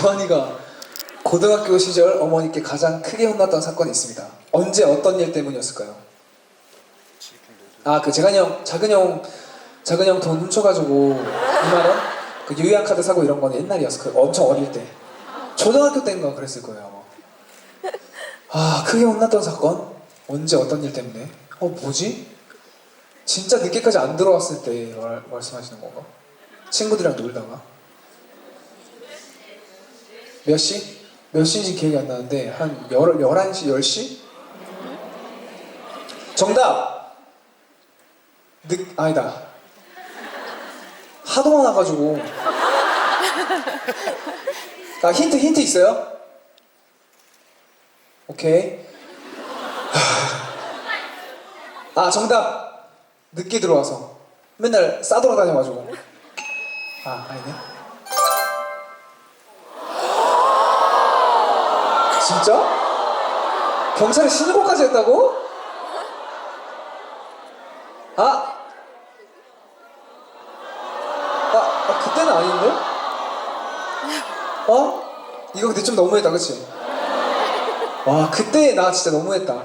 재환이가 고등학교 시절 어머니께 가장 크게 혼났던 사건이 있습니다. 언제 어떤 일 때문이었을까요? 아 그 재환이 형 작은 형 작은 형 돈 훔쳐가지고 2만 원? 그 유희한 카드 사고 이런 거는 옛날이었어. 그 엄청 어릴 때. 초등학교 때인가 그랬을 거예요 아마. 아 크게 혼났던 사건? 언제 어떤 일 때문에? 어 뭐지? 진짜 늦게까지 안 들어왔을 때 말, 말씀하시는 건가? 친구들이랑 놀다가 몇 시? 몇 시인지 기억이 안 나는데 한 열, 11시, 10시? 정답! 늦, 아니다 하도 많아가지고 아 힌트 힌트 있어요? 오케이 아 정답 늦게 들어와서 맨날 싸돌아다녀가지고 아 아니네 진짜? 경찰에 신고까지 했다고? 아! 아, 아 그때는 아닌데? 어? 이거 근데 좀 너무했다 그치? 와 그때 나 진짜 너무했다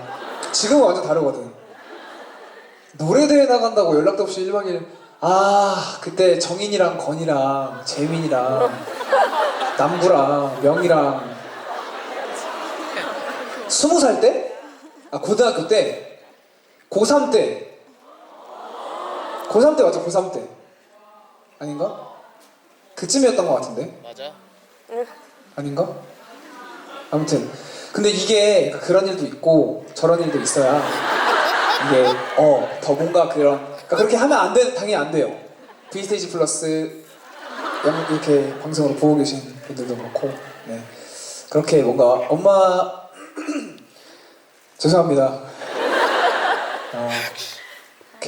지금은 완전 다르거든 노래대회 나간다고 연락도 없이 1박 2일 아 그때 정인이랑 건이랑 재민이랑 남구랑 명이랑 스무 살 때? 아 고등학교 때? 고3 때 고3 때 맞죠 고3 때 아닌가? 그쯤이었던 것 같은데 맞아. 아닌가? 아무튼 근데 이게 그런 일도 있고 저런 일도 있어야 이게 어 더 뭔가 그런 그러니까 그렇게 하면 안 돼, 당연히 안 돼요. 비스테이지 플러스 영- 이렇게 방송으로 보고 계신 분들도 그렇고 네 그렇게 뭔가 엄마 죄송합니다. 어,